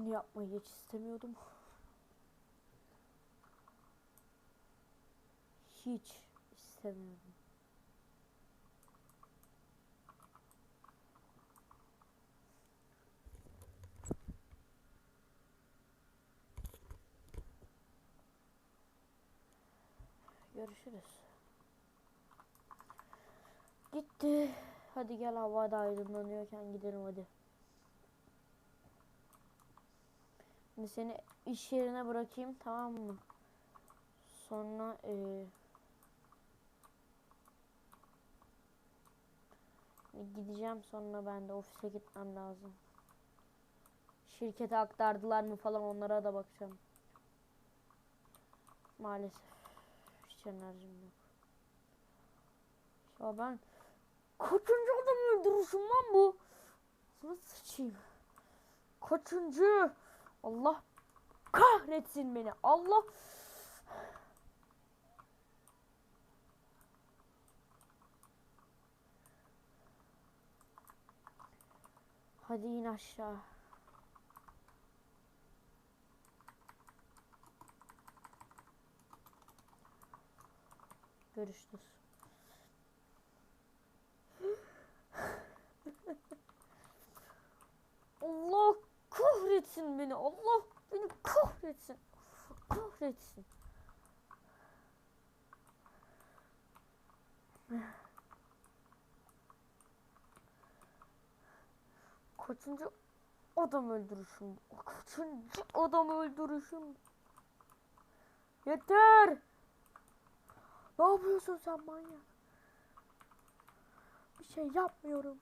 Bunu yapmayı hiç istemiyordum. Hiç istemiyordum. Görüşürüz. Gitti. Hadi gel hava da aydınlanıyorken gidelim hadi. Şimdi seni iş yerine bırakayım tamam mı? Sonra eee, gideceğim sonra ben de ofise gitmem lazım. Şirkete aktardılar mı falan onlara da bakacağım. Maalesef hiç enerjim yok. Ya ben kaçıncı adam öldürüşüm lan bu? Nasıl sıçayım? Kaçıncı? Allah kahretsin beni. Allah Hadi in aşağı. Görüşürüz. Allah kahretsin beni. Allah beni kahretsin. Kahretsin. Kaçıncı adam öldürüşüm? Kaçıncı adam öldürüşüm? Yeter! Ne yapıyorsun sen manyak? Bir şey yapmıyorum.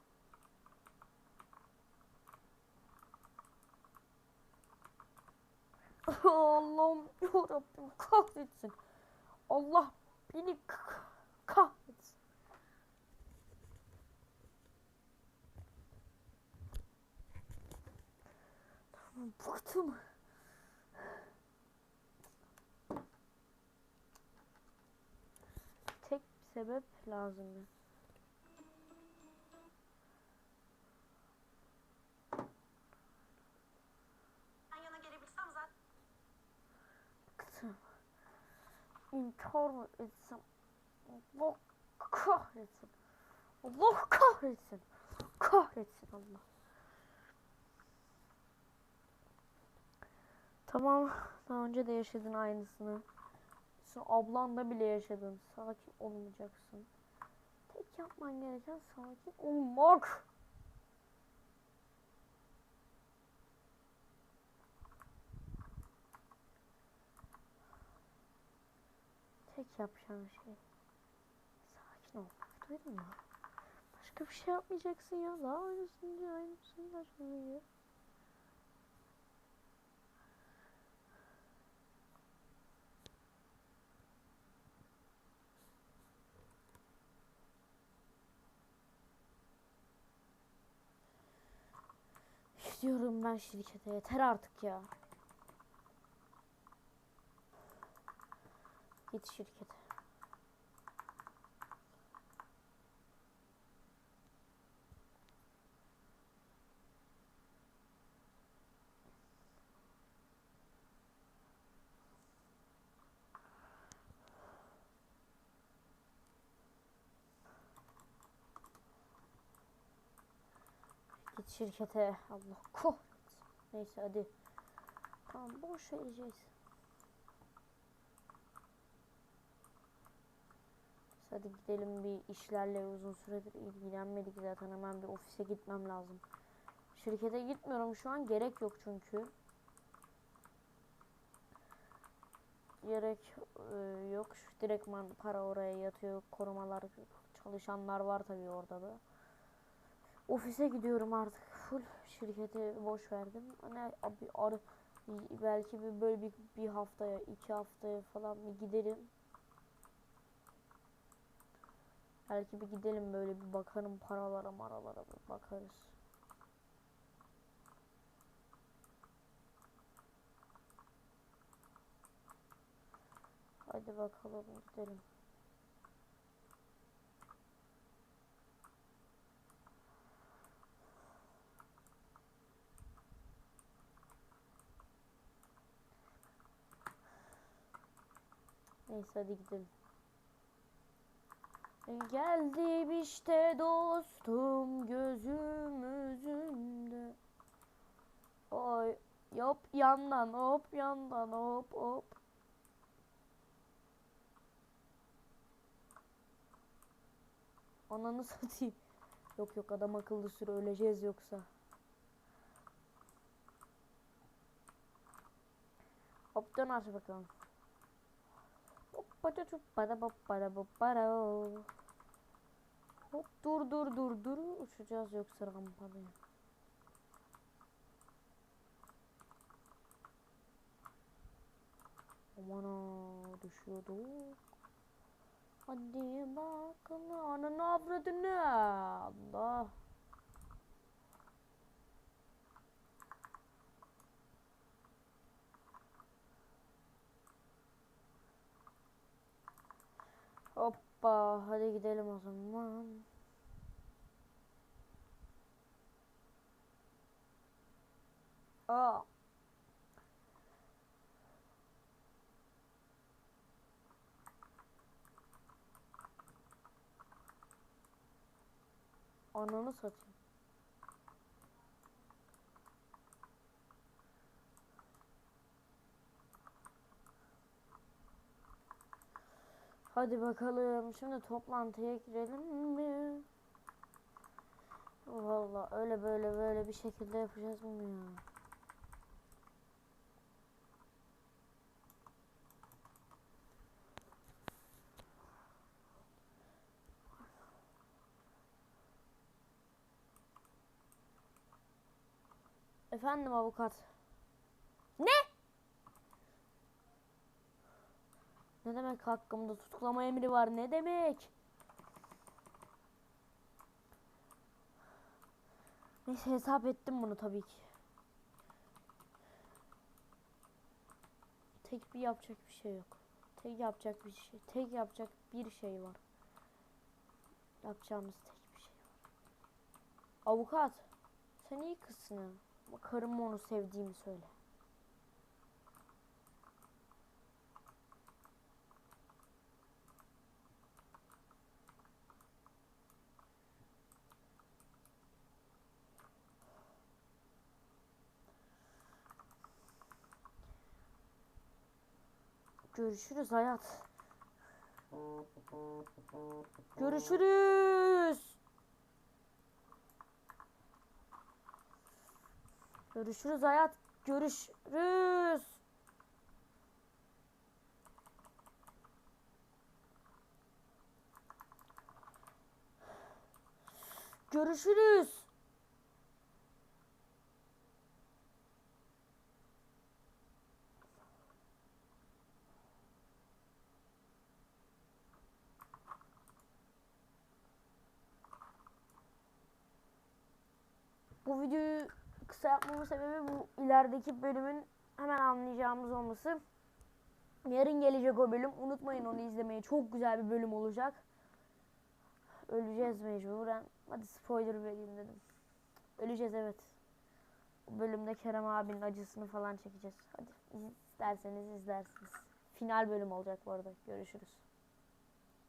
Allah'ım yarabbim kahretsin. Allah beni kahretsin. Bıktım. Tek bir sebep lazımdı. Yan yana gelebilsem zaten. Bıktım. İntihar mı etsem? Allah kahretsin. Allah kahretsin. Kahretsin Allah. Tamam. Daha önce de yaşadın aynısını. Sen ablanla bile yaşadın. Sakin olmayacaksın. Tek yapman gereken sakin olmak. Tek yapacağın şey sakin olmak. Duydun mu? Başka bir şey yapmayacaksın ya. Daha aynısını diyor, aynısını aynısını diyor. Gidiyorum ben şirkete. Yeter artık ya. Git şirkete. Git şirkete. Allah kahretsin. Neyse hadi. Tamam boş vereceğiz. Hadi gidelim bir işlerle uzun süredir ilgilenmedik zaten hemen bir ofise gitmem lazım. Şirkete gitmiyorum şu an gerek yok çünkü. Gerek e, yok. Direktman para oraya yatıyor. Korumalar, çalışanlar var tabii orada da. Ofise gidiyorum artık. Full şirketi boş verdim. Hani abi ar belki bir böyle bir, bir haftaya, iki haftaya falan bir gidelim. Belki bir gidelim böyle bir bakarım paralara maralara bir bakarız. Hadi bakalım gidelim. Neyse hadi gidelim. Geldim işte dostum gözümüzünde. Oy yop yandan hop yandan hop hop. Ananı satayım. Yok yok adam akıllı sür öleceğiz yoksa. Hop dön aç bakalım. Hoppada çuppada boppada boppara. Hop dur dur dur dur uçacağız yoksa rampada. Aman ha düşüyorduk. Hadi bakın ananı avradını. Allah. Hoppa hadi gidelim o zaman. Aa. Ananı satayım. Hadi bakalım. Şimdi toplantıya girelim mi? Vallahi öyle böyle böyle bir şekilde yapacağız mı ya? Efendim avukat. Ne demek hakkımda tutuklama emri var? Ne demek? Neyse hesap ettim bunu tabii ki. Tek bir yapacak bir şey yok. Tek yapacak bir şey. Tek yapacak bir şey var. Yapacağımız tek bir şey var. Avukat. Sen iyi kızsın ha. Ama karıma onu sevdiğimi söyle. Görüşürüz hayat. Görüşürüz. Görüşürüz hayat. Görüşürüz. Görüşürüz. Bu videoyu kısa yapmamın sebebi bu ilerideki bölümün hemen anlayacağımız olması. Yarın gelecek o bölüm. Unutmayın onu izlemeyi. Çok güzel bir bölüm olacak. Öleceğiz mecburen. Hadi spoiler vereyim dedim. Öleceğiz evet. Bu bölümde Kerem abinin acısını falan çekeceğiz. Hadi isterseniz izlersiniz. Final bölüm olacak bu arada. Görüşürüz.